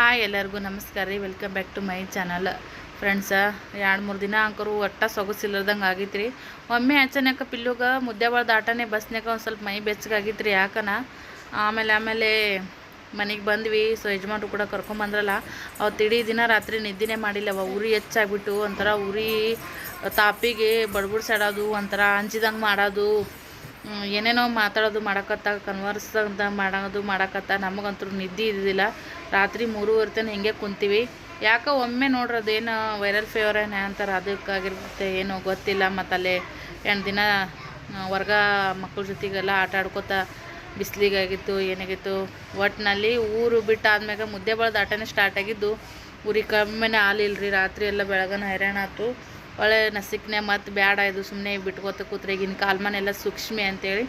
Hi ಎಲ್ಲರಿಗೂ ನಮಸ್ಕಾರ ರೀ. Welcome back to my channel friends ಎರಡು ಮೂರು ದಿನ ಅಂಕರು ಒಟ್ಟ ಸೊಗಸಿಲ್ಲದಂಗೆ ಆಗೈತೆ ರೀ. ಒಮ್ಮೆ ಹಚ್ಚನ್ಯಾಕ ಪಿಲ್ಲುಗ ಮುದ್ದೆ ಒಳದ ಆಟನೇ ಬಸ್ನ್ಯಾಕ ಒಂದು ಸ್ವಲ್ಪ ಮೈ ಬೆಚ್ಚಗಾಗಿತ್ತು ರೀ ಯಾಕನ? ಆಮೇಲೆ ಆಮೇಲೆ ಮನೆಗೆ ಬಂದ್ವಿ. ಸೊ ಯಜಮಾನ್ರು ಕೂಡ ಕರ್ಕೊಂಬಂದ್ರಲ್ಲ ಅವತ್ತು ಇಡೀ ದಿನ ರಾತ್ರಿ ನಿದ್ದೆನೇ ಮಾಡಿಲ್ಲ. ಅವ ಉರಿ ಹೆಚ್ಚಾಗ್ಬಿಟ್ಟು ಒಂಥರ ಉರಿ, ತಾಪಿಗೆ ಬಡ್ಬುಡ್ಸಾಡೋದು ಒಂಥರ ಅಂಜಿದಂಗೆ ಮಾಡೋದು ಏನೇನೋ ಮಾತಾಡೋದು ಮಾಡಕತ್ತ ಕನ್ವರ್ಸ್ ಅಂತ ಮಾಡೋದು ಮಾಡಕತ್ತ, ನಮಗಂತೂ ನಿದ್ದೆ ಇದ್ದಿದ್ದಿಲ್ಲ. ರಾತ್ರಿ ಮೂರುವರೆ ತನಕ ಹಿಂಗೆ ಕುಂತೀವಿ. ಯಾಕೋ ಒಮ್ಮೆ ನೋಡ್ರಿ ಅದೇನು ವೈರಲ್ ಫೀವರ್ ಏನು ಅಂತಾರೆ, ಅದಕ್ಕಾಗಿರುತ್ತೆ ಏನೋ ಗೊತ್ತಿಲ್ಲ. ಮತ್ತು ಅಲ್ಲಿ ಎಂಟು ದಿನ ವರ್ಗ ಮಕ್ಕಳ ಜೊತೆಗೆಲ್ಲ ಆಟ ಆಡ್ಕೋತ ಬಿಸಿಲಿಗಾಗಿತ್ತು, ಏನಾಗಿತ್ತು. ಒಟ್ಟಿನಲ್ಲಿ ಊರು ಬಿಟ್ಟು ಆದ್ಮ್ಯಾಗ ಮುದ್ದೆ ಬಳದ ಆಟನೇ ಸ್ಟಾರ್ಟ್ ಆಗಿದ್ದು. ಊರಿಗೆ ಕಮ್ಮಿನೇ ಹಾಲಿಲ್ರಿ ರಾತ್ರಿ ಎಲ್ಲ ಬೆಳಗನ ಹೈರಾಣ ಆಯ್ತು ಒಳ್ಳೆ ನಸಿಕ್ನೆ ಮತ್ತು ಬ್ಯಾಡ ಇದು ಸುಮ್ಮನೆ ಬಿಟ್ಕೋತ ಕೂತ್ರೆ. ಈಗಿನ ಕಾಲ್ಮನೆಲ್ಲ ಸೂಕ್ಷ್ಮೆ ಅಂತೇಳಿ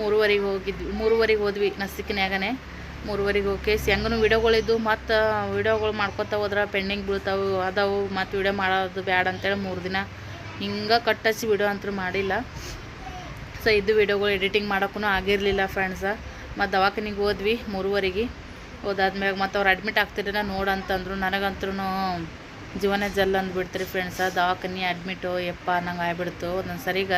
ಮೂರುವರೆಗೆ ಹೋಗಿದ್ವಿ, ಮೂರುವರೆಗೆ ಹೋದ್ವಿ ನಸಿಕ್ನ್ಯಾಗನೆ. ಮೂರುವರೆಗೆ ಹೋಗಿ ಹೆಂಗನು ವೀಡಿಯೋಗಳಿದ್ದು ಮತ್ತು ವಿಡಿಯೋಗಳು ಮಾಡ್ಕೊತ ಹೋದ್ರೆ ಪೆಂಡಿಂಗ್ ಬೀಳ್ತಾವೆ, ಅದಾವು ಮತ್ತು ವಿಡಿಯೋ ಮಾಡೋದು ಬ್ಯಾಡ ಅಂತೇಳಿ ಮೂರು ದಿನ ಹಿಂಗೆ ಕಟ್ಟಚ್ಚಿ ವೀಡಿಯೋ ಅಂತೂ ಮಾಡಿಲ್ಲ. ಸೊ ಇದು ವಿಡಿಯೋಗಳು ಎಡಿಟಿಂಗ್ ಮಾಡೋಕ್ಕೂ ಆಗಿರಲಿಲ್ಲ ಫ್ರೆಂಡ್ಸ ಮತ್ತು ದವಾಖಾನಿಗೆ ಹೋದ್ವಿ ಮೂರುವರೆಗೆ. ಹೋದಾದ್ಮ್ಯಾಗ ಮತ್ತು ಅವ್ರು ಅಡ್ಮಿಟ್ ಆಗ್ತಿರಲ್ಲ ನೋಡಂತಂದ್ರು ನನಗಂತೂ ಜೀವನ ಜಲ್ ಅಂದ್ಬಿಡ್ತೀರಿ ಫ್ರೆಂಡ್ಸ ದವಾಖಾನಿ ಅಡ್ಮಿಟು ಯಪ್ಪ ನಂಗೆ ಆಗ್ಬಿಡ್ತು. ಒಂದೊಂದು ಸರಿಗ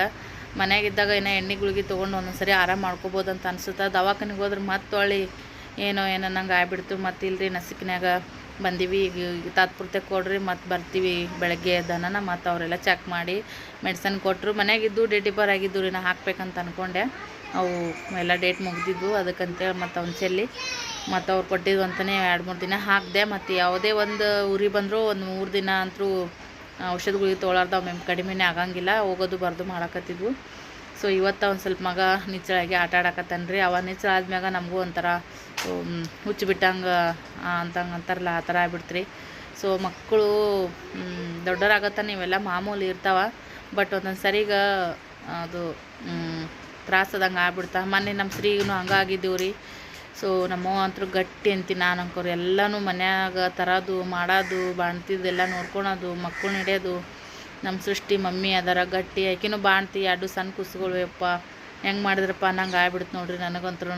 ಮನೆಯಾಗಿದ್ದಾಗ ಏನೋ ಎಣ್ಣೆ ಗುಳಿಗೆ ತೊಗೊಂಡು ಒಂದೊಂದು ಸರಿ ಆರಾಮ ಮಾಡ್ಕೋಬೋದು ಅಂತ ಅನ್ಸುತ್ತೆ. ದವಾಖಾನಿಗೆ ಹೋದ್ರೆ ಮತ್ತೆ ಹೊಳ್ಳಿ ಏನೋ ಏನೋ ನಂಗೆ ಆಗ್ಬಿಡ್ತು. ಮತ್ತು ಇಲ್ರಿ ನಸಿಕಿನಾಗ ಬಂದೀವಿ. ಈಗ ತಾತ್ಪೂರ್ತಿ ಕೊಡ್ರಿ, ಮತ್ತು ಬರ್ತೀವಿ ಬೆಳಗ್ಗೆ ದನನ ಮತ್ತು ಅವರೆಲ್ಲ ಚೆಕ್ ಮಾಡಿ ಮೆಡಿಸನ್ ಕೊಟ್ಟರು ಮನೆಯಾಗಿದ್ದು ಡೇಟಿ ಬರ್ ಆಗಿದ್ದು ರೀ, ನಾ ಹಾಕ್ಬೇಕಂತ ಅಂದ್ಕೊಂಡೆ ಅವು ಎಲ್ಲ ಡೇಟ್ ಮುಗಿದಿದ್ದು, ಅದಕ್ಕಂತೇಳಿ ಮತ್ತು ಅವ್ನ ಚೆಲ್ಲಿ ಮತ್ತು ಅವ್ರು ಕೊಟ್ಟಿದ್ದು ಅಂತಲೇ ಎರಡು ಮೂರು ದಿನ ಹಾಕಿದೆ. ಮತ್ತು ಯಾವುದೇ ಒಂದು ಉರಿ ಬಂದರೂ ಒಂದು ಮೂರು ದಿನ ಅಂತೂ ಔಷಧಗಳಿಗೆ ತೊಗೊಳಾರ್ದ ಮೆಮ್ ಕಡಿಮೆನೇ ಆಗಂಗಿಲ್ಲ. ಹೋಗೋದು ಬರೋದು ಮಾಡಕತ್ತಿದ್ವು. ಸೊ ಇವತ್ತು ಒಂದು ಸ್ವಲ್ಪ ಮಗ ನಿಚ್ಚಳಾಗಿ ಆಟ ಆಡಕತ್ತಾನ್ರಿ. ಅವ ನಿಚ್ಚಳ ಆದ್ಮ್ಯಾಗ ನಮಗೂ ಒಂಥರ ಹುಚ್ಚು ಬಿಟ್ಟಂಗೆ ಅಂತಂಗೆ ಅಂತಾರಲ್ಲ, ಆ ಥರ ಆಗ್ಬಿಡ್ತ್ರಿ. ಸೊ ಮಕ್ಕಳು ದೊಡ್ಡರಾಗತ್ತಾನೆ ಇವೆಲ್ಲ ಮಾಮೂಲಿ ಇರ್ತಾವ. ಬಟ್ ಒಂದೊಂದು ಸರಿಗ ಅದು ತ್ರಾಸದಂಗೆ ಆಗ್ಬಿಡ್ತಾ. ಮೊನ್ನೆ ನಮ್ಮ ಸ್ತ್ರೀಗೂ ಹಂಗಾಗಿದ್ದೀವಿ ರೀ ಸೊ ನಮ್ಮವ್ವ ಅಂತೂ ಗಟ್ಟಿ ಅಂತೀನಿ ನಾನು ಅಂಕೋರು ಎಲ್ಲನೂ ಮನ್ಯಾಗ ತರೋದು, ಮಾಡೋದು ಬಾಣ್ತಿದ್ದೆಲ್ಲ ನೋಡ್ಕೊಳೋದು, ಮಕ್ಕಳು ಹಿಡಿಯೋದು ನಮ್ಮ ಸೃಷ್ಟಿ, ಮಮ್ಮಿ ಅದರ ಗಟ್ಟಿ, ಆಕಿನೂ ಬಾಣ್ತಿ ಎರಡು ಸಣ್ಣ ಕುಸುಗಳು, ಯಪ್ಪ. ಹೆಂಗೆ ಮಾಡಿದ್ರಪ್ಪ? ನಂಗೆ ಆಗ್ಬಿಡ್ತು ನೋಡ್ರಿ ನನಗಂತ್ರೂ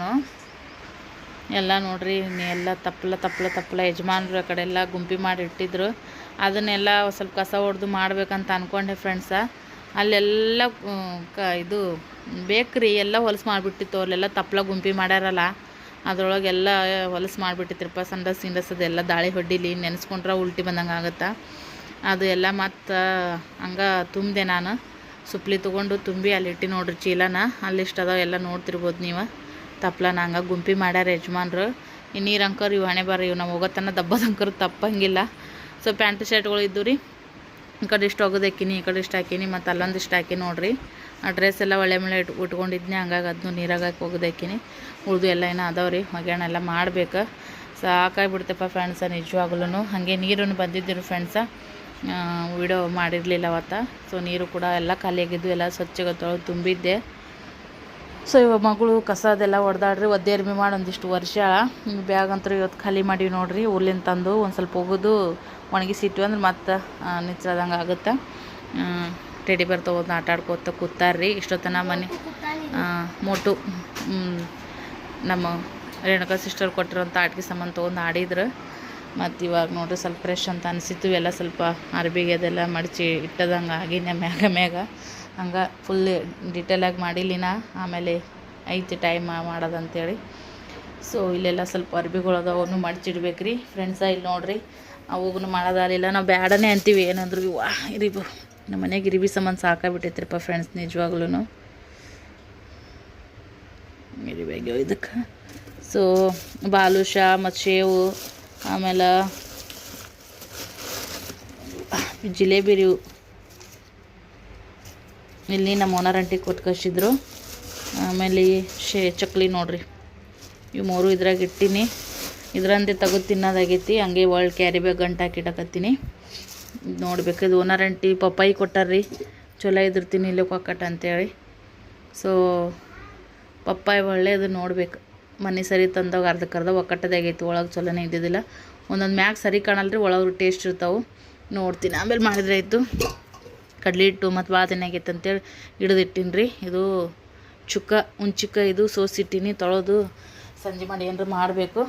ಎಲ್ಲ ನೋಡ್ರಿ ಎಲ್ಲ ತಪ್ಪಲ ತಪ್ಪಲ ತಪ್ಪಲ ಯಜಮಾನ್ರು ಆ ಕಡೆ ಎಲ್ಲ ಗುಂಪಿ ಮಾಡಿ ಇಟ್ಟಿದ್ರು. ಅದನ್ನೆಲ್ಲ ಸ್ವಲ್ಪ ಕಸ ಹೊಡೆದು ಮಾಡ್ಬೇಕಂತ ಅಂದ್ಕೊಂಡೆ ಫ್ರೆಂಡ್ಸ ಅಲ್ಲೆಲ್ಲ ಕ, ಇದು, ಬೇಕ್ರಿ, ಎಲ್ಲ ಹೊಲಸು ಮಾಡಿಬಿಟ್ಟಿತ್ತು. ಅಲ್ಲೆಲ್ಲ ತಪ್ಪಲ ಗುಂಪಿ ಮಾಡ್ಯಾರಲ್ಲ, ಅದರೊಳಗೆಲ್ಲ ಹೊಲಸು ಮಾಡಿಬಿಟ್ಟಿತ್ರಪ್ಪ. ಸಂಡಸ್, ಗಿಂಡಸ್ ಅದೆಲ್ಲ ದಾಳಿ ಹೊಡ್ಡಿಲಿ ನೆನೆಸ್ಕೊಂಡ್ರೆ ಉಲ್ಟಿ ಬಂದಂಗೆ ಆಗುತ್ತೆ ಅದು ಎಲ್ಲ ಮತ್ತು ಹಂಗೆ ತುಂಬಿದೆ ನಾನು. ಸುಪ್ಲಿ ತೊಗೊಂಡು ತುಂಬಿ ಅಲ್ಲಿಟ್ಟು ನೋಡ್ರಿ ಚೀಲನ. ಅಲ್ಲಿಷ್ಟು ಅದಾವ ಎಲ್ಲ ನೋಡ್ತಿರ್ಬೋದು ನೀವು. ತಪ್ಲನ ಹಂಗೆ ಗುಂಪಿ ಮಾಡ್ಯಾರ ಯಜಮಾನ್ರು. ಈ ನೀರು ಅಂಕರ್ ಇವು ಹಣೆ ಬರ್ರಿ, ಇವು ನಾವು ಹೋಗೋತನ ದಬ್ಬದಂಕರು ತಪ್ಪಂಗಿಲ್ಲ. ಸೊ, ಪ್ಯಾಂಟ್ ಶರ್ಟ್ಗಳು ಇದ್ದು ರೀ. ಈ ಕಡೆ ಇಷ್ಟು ಒಗದು ಹಾಕಿನಿ, ಈ ಕಡೆ ಇಷ್ಟು ಹಾಕಿನಿ, ಮತ್ತು ಅಲ್ಲೊಂದಿಷ್ಟು ಹಾಕಿ ನೋಡ್ರಿ. ಆ ಡ್ರೆಸ್ ಎಲ್ಲ ಒಳ್ಳೆ ಮಳೆ ಇಟ್ ಉಟ್ಕೊಂಡಿದ್ನಿ, ಹಂಗಾಗಿ ಅದನ್ನು ನೀರಾಗ ಹಾಕಿ ಒಗದು ಹಾಕಿನಿ. ಉಳ್ದು ಎಲ್ಲ ಏನೋ ಅದಾವ ರೀ, ಒಗ್ಯಾಣ ಎಲ್ಲ ಮಾಡ್ಬೇಕು. ಸಾಕಾಗ್ಬಿಡ್ತಪ್ಪ ಫ್ರೆಂಡ್ಸ ನಿಜವಾಗ್ಲೂ ಹಾಗೆ ನೀರನ್ನು ಬಂದಿದ್ದರು ಫ್ರೆಂಡ್ಸ ವಿಡಿಯೋ ಮಾಡಿರಲಿಲ್ಲ ಅವತ್ತು. ಸೊ ನೀರು ಕೂಡ ಎಲ್ಲ ಖಾಲಿಯಾಗಿದ್ದು, ಎಲ್ಲ ಸ್ವಚ್ಛಗೆ ತೊಳೆದು ತುಂಬಿದ್ದೆ. ಸೊ ಇವಾಗ ಮಗಳು ಕಸ ಅದೆಲ್ಲ ಹೊಡೆದಾಡ್ರಿ ಒದ್ದೆ ಅರ್ಮಿ ಮಾಡಿ ಒಂದಿಷ್ಟು ವರ್ಷ ಬ್ಯಾಗ್ ಅಂತೂ ಇವತ್ತು ಖಾಲಿ ಮಾಡೀವಿ ನೋಡ್ರಿ, ಊರ್ಲಿಂದ ತಂದು ಒಂದು ಸ್ವಲ್ಪ ಒಗೆದು ಒಣಗಿಸಿಟ್ವಿ ಅಂದ್ರೆ ಮತ್ತೆ ನಿಚ್ಚದಂಗೆ ಆಗುತ್ತೆ. ಟೆಡಿ ಬೇರ್ ತೊಗೊಂಡು ಆಟ ಆಡ್ಕೋತ ಕೂತಾರ್ರಿ. ಇಷ್ಟೊತ್ತನ ಮನೆ ಮೋಟು ನಮ್ಮ ರೇಣುಕಾ ಸಿಸ್ಟರ್ ಕೊಟ್ಟಿರೋಂಥ ಆಟಿಕೆ ಸಾಮಾನು ತೊಗೊಂಡು ಆಡಿದ್ರು. ಮತ್ತು ಇವಾಗ ನೋಡ್ರಿ ಸ್ವಲ್ಪ ಫ್ರೆಶ್ ಅಂತ ಅನಿಸಿತ್ತು. ಎಲ್ಲ ಸ್ವಲ್ಪ ಅರ್ಬಿಗೆ ಅದೆಲ್ಲ ಮಡಚಿ ಇಟ್ಟದಂಗೆ ಆಗಿನ ಮ್ಯಾಗ ಮ್ಯಾಗ. ಹಂಗೆ ಫುಲ್ ಡಿಟೇಲಾಗಿ ಮಾಡಿಲಿನ. ಆಮೇಲೆ ಐತಿ ಟೈಮ್ ಮಾಡೋದಂತೇಳಿ. ಸೊ ಇಲ್ಲೆಲ್ಲ ಸ್ವಲ್ಪ ಅರ್ಬಿಗಳು ಅದಾವ. ಅವನು ಮಡ್ಚಿಡ್ಬೇಕು ರೀ ಫ್ರೆಂಡ್ಸ ಇಲ್ಲಿ ನೋಡ್ರಿ. ಅವಾಗೂ ಮಾಡೋದಾಗಲಿಲ್ಲ ನಾವು ಬ್ಯಾಡನೇ ಅಂತೀವಿ. ಏನಂದ್ರು ಇವ ಇರಿಬು ನಮ್ಮ ಮನೆಗೆ ಇರಿಬಿ ಸಂಬಂಧ ಸಾಕಾಗ್ಬಿಟ್ಟೈತ್ರಿಪ್ಪ ಫ್ರೆಂಡ್ಸ್ ನಿಜವಾಗ್ಲೂ ಇರಿಬೇಕು ಇದಕ್ಕೆ. ಸೊ ಬಾಲುಷ, ಮತ್ತು ಶೇವು ಆಮೇಲೆ ಜಿಲೇಬಿ ರೀ. ಇಲ್ಲಿ ನಮ್ಮ ಓನರ್ ಅಂಟಿ ಕೊಟ್ಟು ಕಳಿಸಿದ್ರು. ಆಮೇಲೆ ಶೇ ಚಕ್ಲಿ ನೋಡ್ರಿ. ಇವು ಮೂರು ಇದ್ರಾಗ ಇಟ್ಟೀನಿ. ಇದ್ರಂದೆ ತೆಗೆದು ತಿನ್ನೋದಾಗೈತಿ. ಹಂಗೆ ಒಳ್ಳೆ ಕ್ಯಾರಿ ಬ್ಯಾಗ್ ಗಂಟು ಹಾಕಿಡಕತ್ತೀನಿ ನೋಡ್ಬೇಕು. ಇದು ಓನರ್ ಅಂಟಿ ಪಪ್ಪಾಯಿ ಕೊಟ್ಟಾರ್ರಿ. ಚಲೋ ಇದ್ರ ತಿನ್ನಿಲ್ಲ ಕೊಕ್ಕಟ್ಟ ಅಂತೇಳಿ. ಸೊ ಪಪ್ಪಾಯಿ ಒಳ್ಳೆಯದು ನೋಡ್ಬೇಕು. ಮನೆ ಸರಿ ತಂದಾಗ ಅರ್ಧಕ್ಕರ್ಧ ಒಕ್ಕಟ್ಟದಾಗೈತಿ ಒಳಗೆ ಚಲೋನೇ ಇದ್ದಿದ್ದಿಲ್ಲ. ಒಂದೊಂದು ಮ್ಯಾಗ ಸರಿ ಕಾಣಲ್ರಿ ಒಳಗೆ ಟೇಸ್ಟ್ ಇರ್ತಾವೆ. ನೋಡ್ತೀನಿ, ಆಮೇಲೆ ಮಾಡಿದ್ರೆ ಆಯಿತು. ಕಡಲೆ ಹಿಟ್ಟು ಮತ್ತು ಭಾಳ ತಿನ್ನಾಗೈತೆ ಅಂತೇಳಿ ಹಿಡಿದಿಟ್ಟಿನಿ ರೀ ಇದು ಚುಕ್ಕ ಉಂಚುಕ್ಕ ಇದು ಸೋಸಿಟ್ಟಿನಿ ತೊಳೆದು ಸಂಜೆ ಮಾಡಿ ಏನಾರು ಮಾಡಬೇಕು.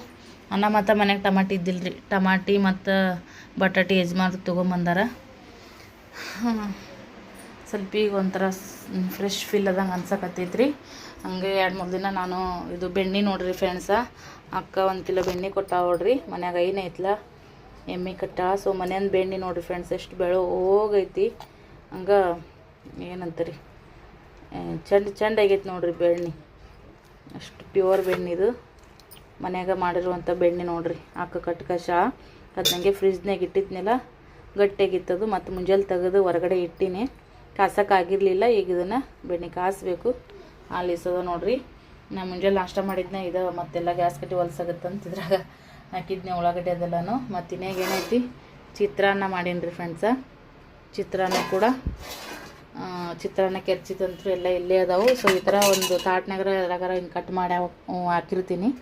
ಅನ್ನ ಮತ್ತು ಮನೆಗೆ ಟಮಾಟಿ ಇದ್ದಿಲ್ಲ ರೀ ಟಮಾಟಿ ಮತ್ತು ಬಟಾಟಿ ಯಜಮಾನ್ರು ತೊಗೊಂಬಂದಾರ ಸ್ವಲ್ಪ ಈಗ ಒಂಥರ ಫ್ರೆಶ್ ಫೀಲ್ ಆದಂಗೆ ಅನ್ಸಕತ್ತೈತ್ರಿ. ಹಂಗೆ ಎರಡು ಮೂರು ದಿನ ನಾನು ಇದು ಬೆಣ್ಣೆ ನೋಡ್ರಿ ಫ್ರೆಂಡ್ಸ ಅಕ್ಕ ಒಂದು ಕಿಲೋ ಬೆಣ್ಣೆ ಕೊಟ್ಟಾವ ನೋಡ್ರಿ. ಮನ್ಯಾಗ ಐನೇ ಐತ್ಲ. ಎಮ್ಮೆ ಕಟ್ಟ. ಸೊ ಮನೆಯಿಂದ ಬೆಣ್ಣೆ ನೋಡ್ರಿ ಫ್ರೆಂಡ್ಸ್ ಎಷ್ಟು ಬೆಳೆ ಹೋಗೈತಿ. ಹಂಗೆ ಏನಂತರಿ? ಚಂದ ಚಂದ ಆಗೈತೆ ನೋಡ್ರಿ ಬೆಣ್ಣೆ. ಅಷ್ಟು ಪ್ಯೂರ್ ಬೆಣ್ಣೆ ಇದು. ಮನ್ಯಾಗ ಮಾಡಿರುವಂಥ ಬೆಣ್ಣೆ ನೋಡ್ರಿ. ಅಕ್ಕ ಕಟ್ ಕಷ. ಅದು ನನಗೆ ಫ್ರಿಜ್ನಾಗ ಇಟ್ಟಿದ್ನೆಲ್ಲ. ಗಟ್ಟಿಯಾಗಿತ್ತದು ಮತ್ತು ಮುಂಜಾನೆ ತೆಗೆದು ಹೊರಗಡೆ ಇಟ್ಟಿನಿ. ಕಾಸಕ್ಕಾಗಿರಲಿಲ್ಲ ಈಗ ಇದನ್ನು ಬೆಣ್ಣೆ ಕಾಸಬೇಕು. ಇಸದ ನೋಡ್ರಿ. ನಾ ಮುಂಜಾನೆ ನಾಷ್ಟ ಮಾಡಿದ್ನೆ, ಇದು ಮತ್ತೆಲ್ಲ ಗ್ಯಾಸ್ ಕಟ್ಟಿ ಹೊಲ್ಸಾಗತ್ತೆ ಅಂತಿದ್ರಾಗ ಹಾಕಿದ್ನೆ ಉಳ್ಳಾಗಡ್ಡೆ ಅದೆಲ್ಲನು. ಮತ್ತು ಇನ್ನೇಗ ಏನೈತಿ? ಚಿತ್ರಾನ್ನ ಮಾಡೀನಿ ಫ್ರೆಂಡ್ಸ ಚಿತ್ರಾನ್ನ ಕೂಡ ಚಿತ್ರಾನ್ನ ಕೆರ್ಚಿತಂತೂ ಎಲ್ಲ ಇಲ್ಲೇ ಅದಾವು. ಸೊ ಈ ಥರ ಒಂದು ತಾಟ್ನಾಗರ ಎದ್ರಾಗಾರ ಹಿಂಗೆ ಕಟ್ ಮಾಡಿ ಹಾಕ್- ಹಾಕಿರ್ತೀನಿ.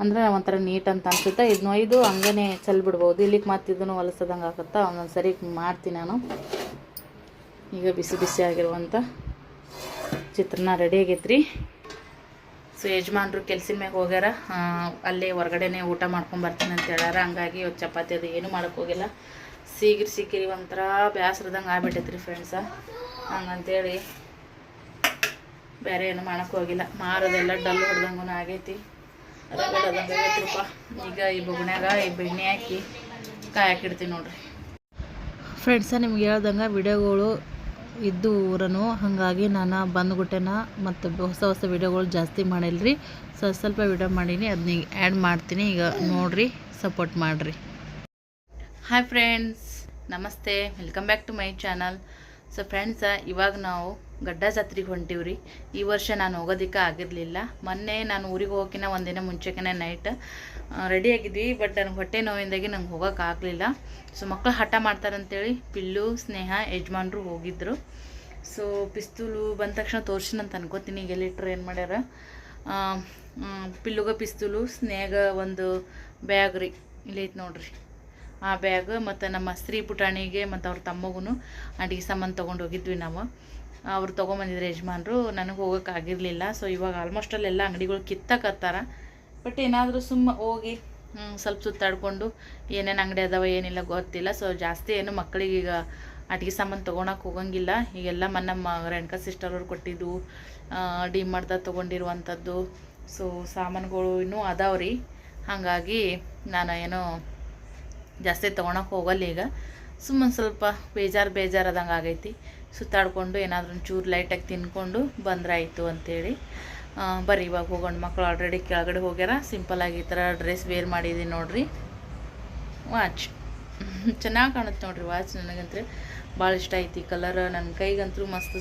ಅಂದ್ರೆ ಒಂಥರ ನೀಟ್ ಅಂತ ಅನ್ಸುತ್ತೆ. ಇದನ್ನ ಒಯ್ದು ಹಂಗೇ ಚೆಲ್ಬಿಡ್ಬೋದು ಇಲ್ಲಿಗೆ ಮತ್ತೆ ಇದನ್ನು ಹೊಲಸದಂಗೆ ಆಗುತ್ತಾ? ಒಂದೊಂದು ಸರಿ ಮಾಡ್ತೀನಿ ನಾನು. ಈಗ ಬಿಸಿ ಬಿಸಿ ಆಗಿರುವಂಥ ಚಿತ್ರಾನ್ನ ರೆಡಿ ಆಗೈತ್ರಿ. ಸೊ ಯಜಮಾನ್ರು ಕೆಲ್ಸಿನ ಮ್ಯಾಗ ಹೋಗ್ಯಾರ. ಅಲ್ಲೇ ಹೊರಗಡೆನೆ ಊಟ ಮಾಡ್ಕೊಂಡು ಬರ್ತೀನಿ ಅಂತ ಹೇಳ್ಯಾರ. ಹಂಗಾಗಿ ಇವತ್ತು ಚಪಾತಿ ಅದು ಏನೂ ಮಾಡೋಕೆ ಹೋಗಿಲ್ಲ. ಸೀಗಿರಿ ಸಿಕ್ಕಿರಿ ಒಂಥರ ಬ್ಯಾಸ್ರದಂಗೆ ಆಗ್ಬಿಟ್ಟೈತ್ರಿ ಫ್ರೆಂಡ್ಸ ಹಂಗಂತೇಳಿ ಬೇರೆ ಏನು ಮಾಡೋಕೆ ಹೋಗಿಲ್ಲ. ಮಾರೋದೆಲ್ಲ ಡಲ್ ಹೊಡ್ದಂಗೂ ಆಗೈತಿ. ರಗಡದಂಗೆ ಈಗ ಈ ಬೊಗಣ್ಯಾಗ ಈ ಬೆಣ್ಣೆ ಹಾಕಿ ಕಾಯಾಕಿಡ್ತೀನಿ ನೋಡ್ರಿ. ಫ್ರೆಂಡ್ಸ ನಿಮ್ಗೆ ಹೇಳ್ದಂಗೆ ವಿಡಿಯೋಗಳು ಇದ್ದು ಊರನು. ಹಾಗಾಗಿ ನಾನು ಬಂದ್ಬಿಟ್ಟೆನ. ಮತ್ತು ಹೊಸ ಹೊಸ ವಿಡಿಯೋಗಳು ಜಾಸ್ತಿ ಮಾಡಿಲ್ರಿ. ಸೊ ಸ್ವಲ್ಪ ವಿಡಿಯೋ ಮಾಡೀನಿ. ಅದನ್ನ ಆ್ಯಡ್ ಮಾಡ್ತೀನಿ. ಈಗ ನೋಡಿರಿ ಸಪೋರ್ಟ್ ಮಾಡಿರಿ. ಹಾಯ್ ಫ್ರೆಂಡ್ಸ್ ನಮಸ್ತೆ. Welcome back to my channel so friends ಇವಾಗ ನಾವು ಗಡ್ಡ ಜಾತ್ರೆಗೆ ಹೊಂಟಿವ್ರಿ ಈ ವರ್ಷ ನಾನು ಹೋಗೋದಕ್ಕೆ ಆಗಿರಲಿಲ್ಲ. ಮೊನ್ನೆ ನಾನು ಊರಿಗೆ ಹೋಗೋಕಿನ ಒಂದಿನ ಮುಂಚೆಕಿನ ನೈಟ್ ರೆಡಿ ಆಗಿದ್ವಿ ಬಟ್ ನನಗೆ ಹೊಟ್ಟೆ ನೋವಿಂದಾಗಿ ನಂಗೆ ಹೋಗೋಕೆ ಆಗಲಿಲ್ಲ. ಸೊ ಮಕ್ಕಳು ಹಠ ಮಾಡ್ತಾರಂತೇಳಿ ಪಿಲ್ಲು, ಸ್ನೇಹ, ಯಜಮಾನ್ರು ಹೋಗಿದ್ದರು ಸೊ ಪಿಸ್ತೂಲು ಬಂದ ತಕ್ಷಣ ತೋರ್ಸಿನಂತ ಅನ್ಕೋತೀನಿ. ಈಗ ಎಲ್ಲಿಟ್ರು ಏನು ಮಾಡ್ಯಾರ? ಪಿಲ್ಲುಗ ಪಿಸ್ತೂಲು ಸ್ನೇಹಗ ಒಂದು ಬ್ಯಾಗ್ ರೀ. ಇಲ್ಲಿ ಐತೆ ನೋಡ್ರಿ. ಆ ಬ್ಯಾಗ್ ಮತ್ತು ನಮ್ಮ ಸ್ತ್ರೀ ಪುಟಾಣಿಗೆ ಮತ್ತು ಅವ್ರ ತಮ್ಮಗೂ ಅಡುಗೆ ಸಾಮಾನು ತೊಗೊಂಡು ಹೋಗಿದ್ವಿ ನಾವು. ಅವ್ರು ತೊಗೊಂಬಂದಿದ್ರು ಯಜಮಾನ್ರು, ನನಗೆ ಹೋಗೋಕ್ಕಾಗಿರಲಿಲ್ಲ ಸೊ ಇವಾಗ ಆಲ್ಮೋಸ್ಟ್ ಅಲ್ಲೆಲ್ಲ ಅಂಗಡಿಗಳು ಕಿತ್ತಕತ್ತಾರ. ಬಟ್ ಏನಾದರೂ ಸುಮ್ಮ ಹೋಗಿ ಸ್ವಲ್ಪ ಸುತ್ತಾಡ್ಕೊಂಡು ಏನೇನು ಅಂಗಡಿ ಅದಾವ, ಏನಿಲ್ಲ ಗೊತ್ತಿಲ್ಲ. ಸೊ ಜಾಸ್ತಿ ಏನು ಮಕ್ಕಳಿಗೆ ಈಗ ಅಡುಗೆ ಸಾಮಾನು ತೊಗೊಳಕ್ಕೆ ಹೋಗಂಗಿಲ್ಲ. ಈಗೆಲ್ಲ ನಮ್ಮ ರೇಣುಕಾ ಸಿಸ್ಟರ್ ಅವ್ರು ಕೊಟ್ಟಿದ್ದು ಡಿ ಮಾಡ್ದಾಗ ತೊಗೊಂಡಿರುವಂಥದ್ದು ಸೊ ಸಾಮಾನುಗಳು ಇನ್ನೂ ಅದಾವ್ರಿ. ಹಾಗಾಗಿ ನಾನು ಏನೋ ಜಾಸ್ತಿ ತೊಗೊಳಕ್ಕೆ ಹೋಗಲ್ಲ ಈಗ. ಸುಮ್ಮನೆ ಸ್ವಲ್ಪ ಬೇಜಾರು ಬೇಜಾರಾದಂಗೆ ಆಗೈತಿ. ಸುತ್ತಾಡಿಕೊಂಡು ಏನಾದರೂ ಒಂಚೂರು ಲೈಟಾಗಿ ತಿನ್ಕೊಂಡು ಬಂದ್ರಾಯಿತು ಅಂತೇಳಿ. ಬರೀ ಇವಾಗ ಹೋಗೋಣ ಮಕ್ಕಳು ಆಲ್ರೆಡಿ ಕೆಳಗಡೆ ಹೋಗ್ಯಾರ. ಸಿಂಪಲಾಗಿ ಈ ಥರ ಡ್ರೆಸ್ ವೇರ್ ಮಾಡಿದ್ದೀನಿ ನೋಡ್ರಿ. ವಾಚ್ ಚೆನ್ನಾಗಿ ಕಾಣುತ್ತೆ ನೋಡ್ರಿ ವಾಚ್ ನನಗಂತೂ ಭಾಳ ಇಷ್ಟ ಐತಿ ಕಲರ್ ನನ್ನ ಕೈಗಂತೂ ಮಸ್ತ್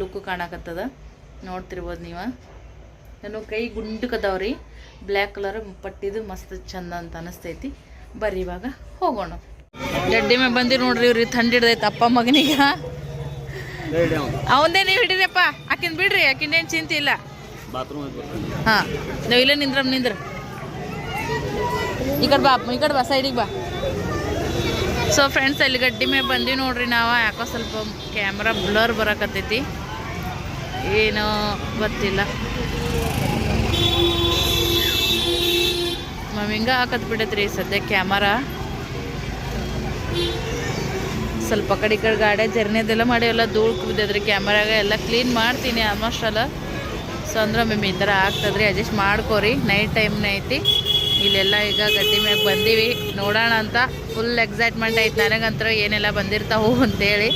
ಲುಕ್ ಕಾಣಕತ್ತದ. ನೋಡ್ತಿರ್ಬೋದು ನೀವು. ನಾನು ಕೈ ಗುಂಡಕದವ್ರಿ. ಬ್ಲ್ಯಾಕ್ ಕಲರ್ ಪಟ್ಟಿದ್ದು ಮಸ್ತ್ ಚಂದ ಅಂತ ಅನಿಸ್ತೈತಿ. ಬರ್ರಿ ಇವಾಗ ಹೋಗೋಣ. ಗಡ್ಡಿ ಮೇಲೆ ಬಂದಿ ನೋಡ್ರಿ ಇವ್ರಿ ಥಂಡಿ ಹಿಡ್ದೈತೆ ಅಪ್ಪ ಮಗನಿಗ. ಅವಂದೇ ನೀವು ಹಿಡಿದಪ್ಪ ಆಕಿನ್ ಬಿಡ್ರಿ ಆಕಿಂದೇನು ಚಿಂತೆ ಇಲ್ಲ. ಹಾಂ ನಾವು ಇಲ್ಲೇ ನಿಂದ್ರ ನಿಂದ್ರ. ಈ ಕಡೆ ಬಾ ಈ ಕಡೆ ಬಾ ಸೈಡಿಗೆ ಬಾ. ಸೊ ಫ್ರೆಂಡ್ಸ್ ಅಲ್ಲಿ ಗಡ್ಡಿ ಮೇಲೆ ಬಂದಿ ನೋಡ್ರಿ ನಾವು. ಯಾಕೋ ಸ್ವಲ್ಪ ಕ್ಯಾಮ್ರಾ ಬ್ಲರ್ ಬರಕತ್ತೈತಿ. ಏನು ಗೊತ್ತಿಲ್ಲ. ಮಮ್ಮಿಂಗ ಹಾಕತ್ ಬಿಡತ್ರಿ ಸದ್ಯ ಕ್ಯಾಮರಾ ಸ್ವಲ್ಪ ಕಡೆ ಕಡೆ ಗಾಡಿ ಜರ್ನಿದೆಲ್ಲ ಮಾಡಿ ಎಲ್ಲ ಧೂಳು ಕುಬ್ದದ್ರಿ, ಕ್ಯಾಮರಾಗ ಎಲ್ಲ ಕ್ಲೀನ್ ಮಾಡ್ತೀನಿ ಆಲ್ಮೋಸ್ಟ್ ಅಲ್ಲ. ಸೊ ಅಂದ್ರೆ ಒಮ್ಮೆ ಈ ಥರ ಆಗ್ತದ್ರಿ ಅಡ್ಜಸ್ಟ್ ಮಾಡ್ಕೋರಿ. ನೈಟ್ ಟೈಮ್ನ ಐತಿ. ಇಲ್ಲೆಲ್ಲ ಈಗ ಗಡ್ಡಿ ಮ್ಯಾಗ ಬಂದೀವಿ. ನೋಡೋಣ ಅಂತ ಫುಲ್ ಎಕ್ಸೈಟ್ಮೆಂಟ್ ಐತೆ. ನನಗಂತರ ಏನೆಲ್ಲ ಬಂದಿರ್ತಾವು ಅಂತೇಳಿ.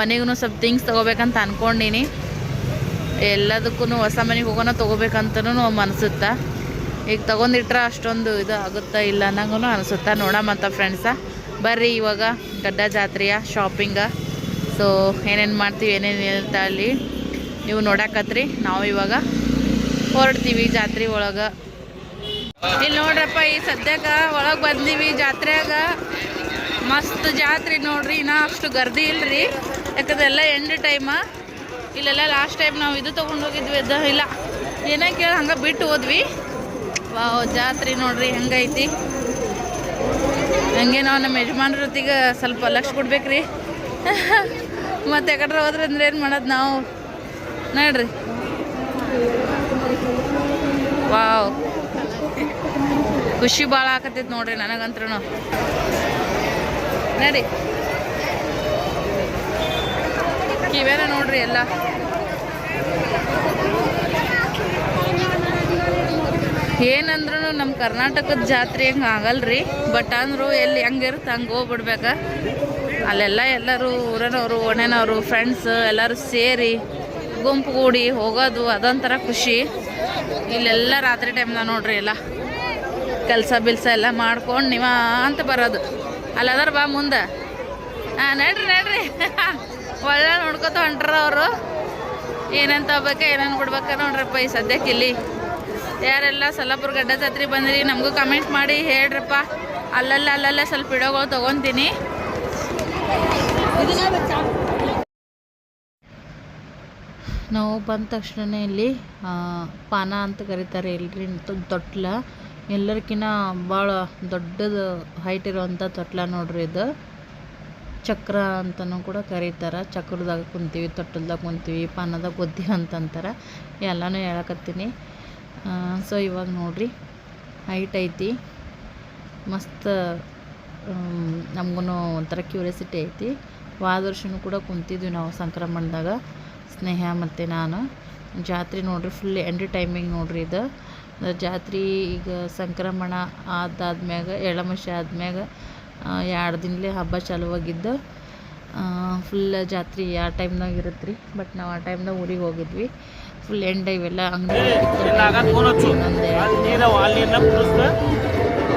ಮನೆಗೂ ಸ್ವಲ್ಪ ಥಿಂಗ್ಸ್ ತೊಗೋಬೇಕಂತ ಅಂದ್ಕೊಂಡಿನಿ ಎಲ್ಲದಕ್ಕೂ ಹೊಸ ಮನೆಗೆ ಹೋಗೋಣ ತೊಗೋಬೇಕಂತನೂ ಅನಿಸುತ್ತಾ ಈಗ ತೊಗೊಂಡಿಟ್ರೆ ಅಷ್ಟೊಂದು ಇದು ಆಗುತ್ತಾ ಇಲ್ಲ ಅನ್ನಂಗೂ ಅನಿಸುತ್ತಾ. ನೋಡಮಂತ ಫ್ರೆಂಡ್ಸ ಬರ್ರಿ ಇವಾಗ. ಗಡ್ಡ ಜಾತ್ರೆಯ ಶಾಪಿಂಗ ಸೊ ಏನೇನು ಮಾಡ್ತೀವಿ, ಏನೇನು ಅಂತ ಅಲ್ಲಿ ನೀವು ನೋಡಕತ್ರಿ. ನಾವು ಇವಾಗ ಹೊರಡ್ತೀವಿ ಜಾತ್ರೆ ಒಳಗೆ. ಇಲ್ಲಿ ನೋಡ್ರಪ್ಪ, ಈ ಸದ್ಯಕ್ಕೆ ಒಳಗೆ ಬಂದೀವಿ ಜಾತ್ರೆಯಾಗ. ಮಸ್ತ್ ಜಾತ್ರೆ ನೋಡ್ರಿ, ಇನ್ನೂ ಅಷ್ಟು ಗರ್ದಿ ಇಲ್ರಿ. ಯಾಕಂದ್ರೆ ಎಲ್ಲ ಎಂಡ್ ಟೈಮ ಇಲ್ಲೆಲ್ಲ ಲಾಸ್ಟ್ ಟೈಮ್ ನಾವು ಇದು ತೊಗೊಂಡು ಹೋಗಿದ್ವಿ ಅದ ಇಲ್ಲ. ಏನೇ ಕೇಳಿ, ಹಂಗೆ ಬಿಟ್ಟು ಹೋದ್ವಿ. ವಾ ಜಾತ್ರೆ ನೋಡ್ರಿ, ಹೆಂಗೈತಿ. ಹಂಗೆ ನಾವು ನಮ್ಮ ಯಜಮಾನ್ರ ಜೊತೆಗೆ ಸ್ವಲ್ಪ ಲಕ್ಷ ಕೊಡ್ಬೇಕ್ರಿ. ಮತ್ತೆ ಯಾಕಡ್ರೆ ಹೋದ್ರೆ ಅಂದ್ರೆ ಏನು ಮಾಡೋದು ನಾವು? ನೋಡ್ರಿ. ವಾವ್. ಖುಷಿ ಭಾಳ ಆಕತ್ತೈತಿ ನೋಡ್ರಿ ನನಗಂತ್ರೂ ನೋಡಿ. ಕಿವೇನ ನೋಡ್ರಿ ಎಲ್ಲ. ಏನಂದ್ರೂ ನಮ್ಮ ಕರ್ನಾಟಕದ ಜಾತ್ರೆ ಹಂಗೆ ಆಗಲ್ರಿ ಬಟ್ ಅಂದರೂ ಎಲ್ಲಿ ಹೆಂಗಿರುತ್ತೆ ಹಂಗೆ ಹೋಗ್ಬಿಡ್ಬೇಕ. ಅಲ್ಲೆಲ್ಲ ಎಲ್ಲರೂ ಊರನವರು ಒಣೆನವರು ಫ್ರೆಂಡ್ಸ್ ಎಲ್ಲರೂ ಸೇರಿ ಗುಂಪು ಕೂಡಿ ಹೋಗೋದು ಅದೊಂಥರ ಖುಷಿ. ಇಲ್ಲೆಲ್ಲ ರಾತ್ರಿ ಟೈಮ್ನ ನೋಡ್ರಿ ಎಲ್ಲ. ಕೆಲಸ ಬಿಲ್ಸ ಎಲ್ಲ ಮಾಡ್ಕೊಂಡು ನೀವ ಅಂತ ಬರೋದು ಅಲ್ಲದಾರ ಬಾ ಮುಂದೆ. ಹಾಂ ನಡ್ರಿ ನಡ್ರಿ. ಒಳ್ಳೆ ನೋಡ್ಕೊತ ಹೊಂಟ್ರ ಅವರು ಏನಂತ ಹೋಗ್ಬೇಕ ಏನೇನು ಬಿಡ್ಬೇಕ ನೋಡ್ರಪ್ಪ ಈ ಸದ್ಯಕ್ಕೆ ಇಲ್ಲಿ. ಯಾರೆಲ್ಲ ಸೊಲ್ಲಾಪುರ ಗಡ್ಡ ಜಾತ್ರೆ ಬಂದ್ರಿ, ನಮಗೂ ಕಮೆಂಟ್ ಮಾಡಿ, ಹೇಳ್ರಪ್ಪ. ಅಲ್ಲಲ್ಲ ಅಲ್ಲಲ್ಲ, ಸ್ವಲ್ಪ ವಿಡಿಯೋಗಳು ತೊಗೊತೀನಿ. ನಾವು ಬಂದ ತಕ್ಷಣ ಇಲ್ಲಿ ಪಾನ ಅಂತ ಕರೀತಾರೆ ಇಲ್ರಿ ತೊಟ್ಲ. ಎಲ್ಲರಿಗಿನ್ನ ಭಾಳ ದೊಡ್ಡದು ಹೈಟ್ ಇರುವಂಥ ತೊಟ್ಲ ನೋಡ್ರಿ ಇದು. ಚಕ್ರ ಅಂತಲೂ ಕೂಡ ಕರೀತಾರೆ. ಚಕ್ರದಾಗ ಕುಂತೀವಿ, ತೊಟ್ಟಲ್ದಾಗ ಕುಂತೀವಿ, ಪಾನದಾಗ ಕುಂತೀವಿ ಅಂತಂತಾರೆ ಎಲ್ಲನೂ ಹೇಳಕತ್ತೀನಿ. ಸೊ ಇವಾಗ ನೋಡ್ರಿ ಹೈಟ್ ಐತಿ, ಮಸ್ತ್ ನಮಗೂ ಒಂಥರ ಕ್ಯೂರಿಯಾಸಿಟಿ ಐತಿ. ವರ್ಷನೂ ಕೂಡ ಕುಂತಿದ್ವಿ ನಾವು ಸಂಕ್ರಮಣದಾಗ, ಸ್ನೇಹ ಮತ್ತು ನಾನು. ಜಾತ್ರೆ ನೋಡ್ರಿ ಫುಲ್ ಎಂಡ್ ಟೈಮಿಂಗ್ ನೋಡ್ರಿ ಇದು. ಜಾತ್ರೆ ಈಗ ಸಂಕ್ರಮಣ ಆದಾದ್ಮ್ಯಾಗ ಎಳ್ಳಮಶಿ ಆದ್ಮ್ಯಾಗ ಎರಡು ದಿನಲೇ ಹಬ್ಬ ಚಾಲುವಾಗಿದ್ದು ಫುಲ್ ಜಾತ್ರೆ ಆ ಟೈಮ್ನಾಗ ಇರುತ್ತೆ ರೀ ಬಟ್ ನಾವು ಆ ಟೈಮ್ನಾಗ ಊರಿಗೆ ಹೋಗಿದ್ವಿ. ಫುಲ್ ಎಂಡ್ ಇವೆಲ್ಲ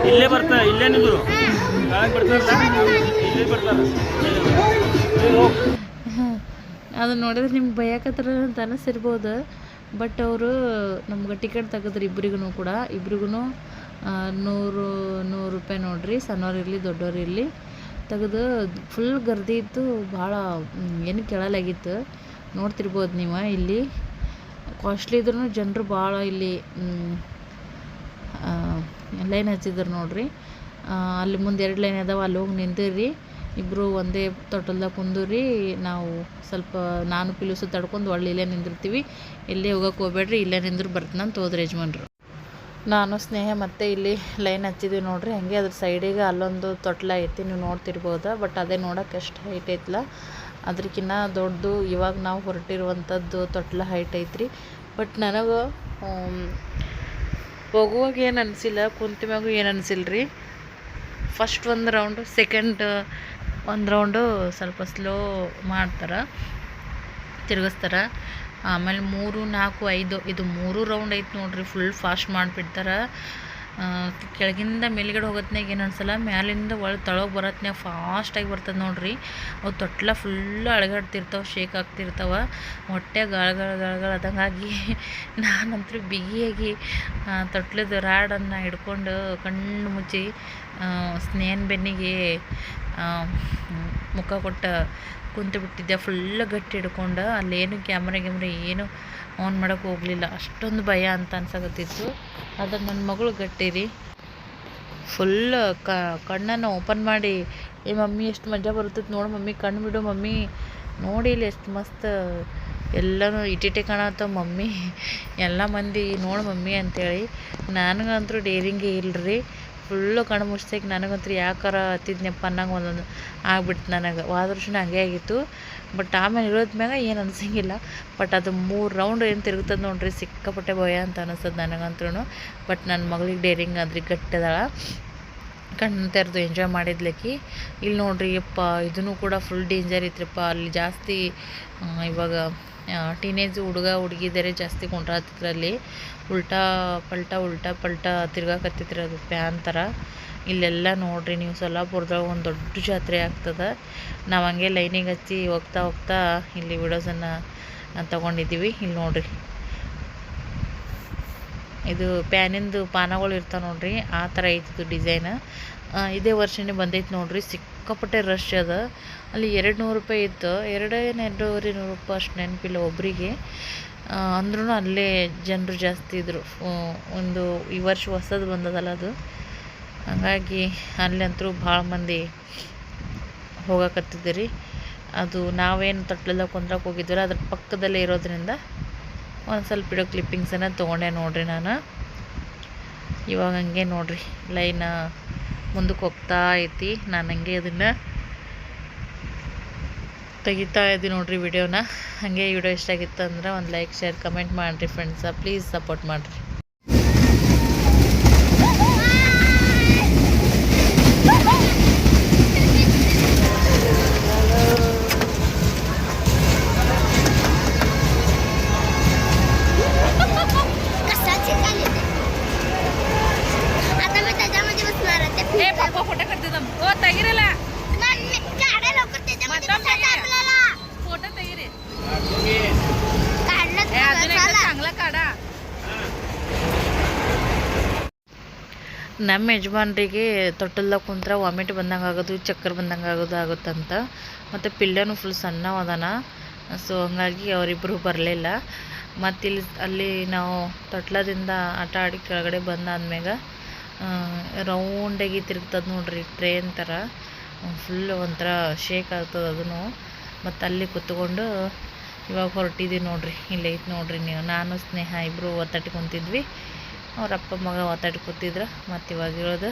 ಇಲ್ಲೇ ಬರ್ತಾ ಇಲ್ಲೇ ನಿಂದ್ರು. ಅದು ನೋಡಿದ್ರೆ ನಿಮ್ಗೆ ಭಯಕತ್ರ ಅಂತ ಅನಿಸಿರ್ಬೋದು. ಬಟ್ ಅವರು ನಮ್ಗೆ ಟಿಕೆಟ್ ತೆಗೆದ್ರಿ ಇಬ್ರಿಗೂ ಕೂಡ. ಇಬ್ರಿಗೂ ನೂರು ನೂರು ರೂಪಾಯಿ ನೋಡ್ರಿ. ಸಣ್ಣವ್ರು ಇರಲಿ ದೊಡ್ಡವ್ರು ಇರಲಿ. ತೆಗೆದು ಫುಲ್ ಗರ್ದಿ ಇತ್ತು. ಭಾಳ ಏನು ಕೇಳಲಾಗಿತ್ತು. ನೋಡ್ತಿರ್ಬೋದು ನೀವು ಇಲ್ಲಿ. ಕಾಸ್ಟ್ಲಿ ಇದ್ರೂ ಜನರು ಭಾಳ ಇಲ್ಲಿ ಲೈನ್ ಹಚ್ಚಿದ್ರು ನೋಡ್ರಿ. ಅಲ್ಲಿ ಮುಂದೆ ಎರಡು ಲೈನ್ ಅದಾವೆ, ಅಲ್ಲಿ ಹೋಗಿ ನಿಂತಿರಿ ಇಬ್ಬರು ಒಂದೇ ತೊಟ್ಟಲ್ದಾಗ ಕುಂದುರಿ. ನಾವು ಸ್ವಲ್ಪ ನಾನು ಪಿಲುಸು ತಡ್ಕೊಂಡು ಒಳ್ಳೆ ಇಲ್ಲೇ ನಿಂದಿರ್ತೀವಿ. ಇಲ್ಲೇ ಹೋಗಕ್ಕೆ ಹೋಗ್ಬೇಡ್ರಿ, ಇಲ್ಲೇ ನಿಂದ್ರು ಅಂತ ಹೋದ್ರೆ ಯಜಮಾನ್ರು. ನಾನು ಸ್ನೇಹ ಮತ್ತೆ ಇಲ್ಲಿ ಲೈನ್ ಹಚ್ಚಿದ್ವಿ ನೋಡ್ರಿ. ಹಾಗೆ ಅದ್ರ ಸೈಡಿಗೆ ಅಲ್ಲೊಂದು ತೊಟ್ಲ ಐತಿ, ನೀವು ನೋಡ್ತಿರ್ಬೋದು. ಬಟ್ ಅದೇ ನೋಡೋಕೆ ಎಷ್ಟು ಹೈಟ್ ಐತಲ್ಲ ಅದಕ್ಕಿಂತ ದೊಡ್ಡದು ಇವಾಗ ನಾವು ಹೊರಟಿರುವಂಥದ್ದು ತೊಟ್ಲ ಹೈಟ್ ಐತ್ರಿ. ಬಟ್ ನನಗೆ ಹೋಗುವಾಗ ಏನು ಅನಿಸಿಲ್ಲ, ಕುಂತ ಮ್ಯಾಗೂ ಏನು ಅನಿಸಿಲ್ಲ ರೀ ಫಸ್ಟ್ ಒಂದು ರೌಂಡು ಸೆಕೆಂಡ್ ಒಂದು ರೌಂಡು ಸ್ವಲ್ಪ ಸ್ಲೋ ಮಾಡ್ತಾರೆ, ತಿರುಗಿಸ್ತಾರೆ. ಆಮೇಲೆ ಮೂರು, ನಾಲ್ಕು, ಐದು, ಇದು ಮೂರು ರೌಂಡ್ ಐತೆ ನೋಡಿರಿ ಫುಲ್ ಫಾಸ್ಟ್ ಮಾಡಿಬಿಡ್ತಾರೆ. ಕೆಳಗಿಂದ ಮೇಲ್ಗಡೆ ಹೋಗೋತ್ನಾಗ ಏನು ಅನ್ಸಲ್ಲ ಮ್ಯಾಲಿಂದ ಒಳಗೆ ತಳಗೆ ಬರೋತ್ನಾಗ ಫಾಸ್ಟಾಗಿ ಬರ್ತದೆ ನೋಡ್ರಿ. ಅವು ತೊಟ್ಲ ಫುಲ್ಲು ಅಳಗಾಡ್ತಿರ್ತಾವೆ ಶೇಕ್ ಆಗ್ತಿರ್ತಾವೆ ಹೊಟ್ಟೆ ಗಳಗಳ ಅದಂಗಾಗಿ ನಾನಂತೂ ಬಿಗಿಯಾಗಿ ತೊಟ್ಲದ ರಾಡನ್ನು ಹಿಡ್ಕೊಂಡು ಕಣ್ಣು ಮುಚ್ಚಿ ಸ್ನೇಹನ ಬೆನ್ನಿಗೆ ಮುಖ ಕೊಟ್ಟ ಕುಂತು ಬಿಟ್ಟಿದ್ದೆ ಫುಲ್ ಗಟ್ಟಿ ಹಿಡ್ಕೊಂಡು, ಅಲ್ಲೇನು ಕ್ಯಾಮ್ರಾ ಗ್ಯಾಮ್ರಾ ಏನು ಆನ್ ಮಾಡೋಕೆ ಹೋಗಲಿಲ್ಲ. ಅಷ್ಟೊಂದು ಭಯ ಅಂತ ಅನ್ಸಕತ್ತಿತ್ತು. ಆದರೆ ನನ್ನ ಮಗಳು ಗಟ್ಟಿ ರೀ ಫುಲ್ ಕಣ್ಣನ್ನು ಓಪನ್ ಮಾಡಿ, ಏ ಮಮ್ಮಿ, ಎಷ್ಟು ಮಜಾ ಬರುತ್ತೆ ನೋಡು ಮಮ್ಮಿ, ಕಣ್ಣು ಬಿಡು ಮಮ್ಮಿ. ನೋಡಿ ಇಲ್ಲಿ ಎಷ್ಟು ಮಸ್ತ್ ಎಲ್ಲನೂ ಇಟಿಟೆ ಕಾಣತ್ತ ಮಮ್ಮಿ. ಎಲ್ಲ ಮಂದಿ, ನೋಡು ಮಮ್ಮಿ ಅಂತೇಳಿ. ನನಗಂತೂ ಡೇರಿಂಗೇ ಇಲ್ರಿ. ಫುಲ್ಲು ಕಣ್ಣು ಮುಚ್ಚಕ್ಕೆ ನನಗಂತೂ ಯಾಕಾರ ಹತ್ತಿದ್ನಪ್ಪ ಅನ್ನಂಗೆ ಒಂದೊಂದು ಆಗ್ಬಿಡ್ತು ನನಗೆ. ವಾದ ವರ್ಷನೂ ಹಂಗೆ ಆಗಿತ್ತು. ಬಟ್ ಆಮೇಲೆ ಇರೋದ್ ಮ್ಯಾಗ ಏನು ಅನ್ಸಂಗಿಲ್ಲ. ಬಟ್ ಅದು ಮೂರು ರೌಂಡ್ ಏನು ತಿರುಗ್ತದೆ ನೋಡ್ರಿ ಸಿಕ್ಕಾಪಟ್ಟೆ ಭಯ ಅಂತ ಅನಿಸ್ತದೆ ನನಗಂತೂ ಬಟ್ ನನ್ನ ಮಗಳಿಗೆ ಡೇರಿಂಗ್ ಆದ್ರಿ ಗಟ್ಟದಳ. ಕಣ್ಣು ತೆರೆದು ಎಂಜಾಯ್ ಮಾಡಿದ್ಲಕ್ಕಿ ಇಲ್ಲಿ ನೋಡ್ರಿ ಅಪ್ಪ ಇದನ್ನು ಕೂಡ ಫುಲ್ ಡೇಂಜರ್ ಇತ್ತಪ್ಪ ಅಲ್ಲಿ ಜಾಸ್ತಿ ಇವಾಗ ಟೀನೇಜ್ ಹುಡುಗ ಹುಡುಗಿದರೆ ಜಾಸ್ತಿ ಕೊಂಡ್ರಾತಿದ್ರಲ್ಲಿ. ಉಲ್ಟಾ ಪಲ್ಟಾ ಉಲ್ಟಾ ಪಲ್ಟಾ ತಿರ್ಗಾಕತ್ತಿತ್ರಿ ಅದು ಫ್ಯಾನ್ ಥರ ಇಲ್ಲೆಲ್ಲ ನೋಡ್ರಿ, ನೀವು ಸೊಲ್ಲಾಪುರದಾಗ ಒಂದು ದೊಡ್ಡ ಜಾತ್ರೆ ಆಗ್ತದೆ. ನಾವು ಹಂಗೆ ಲೈನಿಗೆ ಹಚ್ಚಿ ಹೋಗ್ತಾ ಹೋಗ್ತಾ ಇಲ್ಲಿ ವಿಡಿಯೋಸನ್ನು ತಗೊಂಡಿದ್ದೀವಿ. ಇಲ್ಲಿ ನೋಡ್ರಿ. ಇದು ಪ್ಯಾನಿಂದು ಪಾನಗಳು ಇರ್ತಾವೆ ನೋಡ್ರಿ, ಆ ಥರ ಐತಿದ್ದು ಡಿಸೈನ್. ಇದೇ ವರ್ಷನೇ ಬಂದೈತೆ ನೋಡ್ರಿ, ಸಿಕ್ಕಾಪಟ್ಟೆ ರಶ್ ಅದ. ಅಲ್ಲಿ ಎರಡು ನೂರು ರೂಪಾಯಿ ಇತ್ತು. ಎರಡು ಎರಡೂವರೆ ನೂರು ರೂಪಾಯಿ ಅಷ್ಟು ನೆನಪಿಲ್ಲ ಒಬ್ಬರಿಗೆ ಅಂದ್ರೂ ಅಲ್ಲೇ ಜನರು ಜಾಸ್ತಿ ಇದ್ದರು ಒಂದು ಈ ವರ್ಷ ಹೊಸದು ಬಂದದಲ್ಲ ಅದು. ಹಾಗಾಗಿ ಅಲ್ಲಂತೂ ಭಾಳ ಮಂದಿ ಹೋಗಕತ್ತಿದ್ದೀರಿ. ಅದು ನಾವೇನು ತಟ್ಟಲೆಲ್ಲ ಕುಂದ್ರಕ್ಕೆ ಹೋಗಿದ್ದೀರೋ ಅದ್ರ ಪಕ್ಕದಲ್ಲೇ ಇರೋದ್ರಿಂದ ಒಂದು ಸ್ವಲ್ಪ ಇಡೋ ಕ್ಲಿಪ್ಪಿಂಗ್ಸನ್ನು ತೊಗೊಂಡೆ ನೋಡ್ರಿ ನಾನು. ಇವಾಗ ಹಂಗೆ ನೋಡ್ರಿ, ಲೈನ್ ಮುಂದಕ್ಕೆ ಹೋಗ್ತಾ ಐತಿ. ನಾನು ಹಂಗೆ ಅದನ್ನು ತೆಗಿತಾ ಇದ್ದೀನಿ ನೋಡ್ರಿ ವಿಡಿಯೋನ ಹಾಗೆ ವಿಡಿಯೋ ಇಷ್ಟ ಆಗಿತ್ತು ಅಂದ್ರೆ ಒಂದು ಲೈಕ್ ಶೇರ್ ಕಮೆಂಟ್ ಮಾಡಿರಿ ಫ್ರೆಂಡ್ಸ ಪ್ಲೀಸ್ ಸಪೋರ್ಟ್ ಮಾಡಿರಿ. ನಮ್ಮ ಯಜಮಾನ್ರಿಗೆ ತೊಟ್ಟಲ್ದಾಗ ಕುಂತ್ರ ವಾಮಿಟ್ ಬಂದಂಗೆ ಆಗೋದು, ಚಕ್ಕರ್ ಬಂದಂಗೆ ಆಗೋದು ಆಗುತ್ತಂತ. ಮತ್ತು ಪಿಲ್ಲನು ಫುಲ್ ಸಣ್ಣ ಅದಾನ. ಸೊ ಹಂಗಾಗಿ ಅವರಿಬ್ಬರು ಬರಲಿಲ್ಲ. ಮತ್ತು ಇಲ್ಲಿ ಅಲ್ಲಿ ನಾವು ತೊಟ್ಲದಿಂದ ಆಟ ಆಡಿ ಕೆಳಗಡೆ ಬಂದಾದ್ಮ್ಯಾಗ ರೌಂಡಾಗಿ ತಿರುಗ್ತದೆ ನೋಡ್ರಿ ಟ್ರೈನ್ ಥರ ಫುಲ್ ಒಂಥರ ಶೇಕ್ ಆಗ್ತದೆ ಅದನ್ನು ಮತ್ತು ಅಲ್ಲಿ ಕೂತ್ಕೊಂಡು ಇವಾಗ ಹೊರಟಿದ್ದೀವಿ ನೋಡ್ರಿ ಇಲ್ಲೈತೆ ನೋಡ್ರಿ ನೀವು. ನಾನು, ಸ್ನೇಹ ಇಬ್ಬರು ಒತ್ತಟ್ಟಿ ಕುಂತಿದ್ವಿ ಅವ್ರ ಅಪ್ಪ ಮಗ ಮಾತಾಡ್ಕೊತಿದ್ರು ಕೂತಿದ್ರು, ಮತ್ತು ಇವಾಗ ಇರೋದು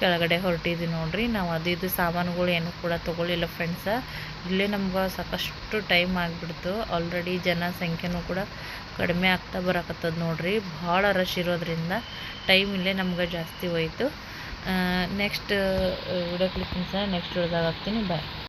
ಕೆಳಗಡೆ ಹೊರಟಿದ್ವಿ ನೋಡ್ರಿ. ನಾವು ಅದು ಇದು ಸಾಮಾನುಗಳು ಏನು ಕೂಡ ತೊಗೊಳ್ಳಿಲ್ಲ ಫ್ರೆಂಡ್ಸ ಇಲ್ಲೇ ನಮ್ಗೆ ಸಾಕಷ್ಟು ಟೈಮ್ ಆಗಿಬಿಡ್ತು. ಆಲ್ರೆಡಿ ಜನ ಸಂಖ್ಯೆನೂ ಕೂಡ ಕಡಿಮೆ ಆಗ್ತಾ ಬರಕತ್ತದ ನೋಡ್ರಿ. ಭಾಳ ರಶ್ ಇರೋದ್ರಿಂದ ಟೈಮ್ ಇಲ್ಲೇ ನಮ್ಗೆ ಜಾಸ್ತಿ ಹೋಯ್ತು. ನೆಕ್ಸ್ಟ್ ವಿಡಿಯೋ ಕ್ಲಿಪ್ಪಿಂಗ್ಸ ನೆಕ್ಸ್ಟ್ ವಿಡಿಯೋದಾಗ ಹಾಕ್ತೀನಿ. ಬಾಯ್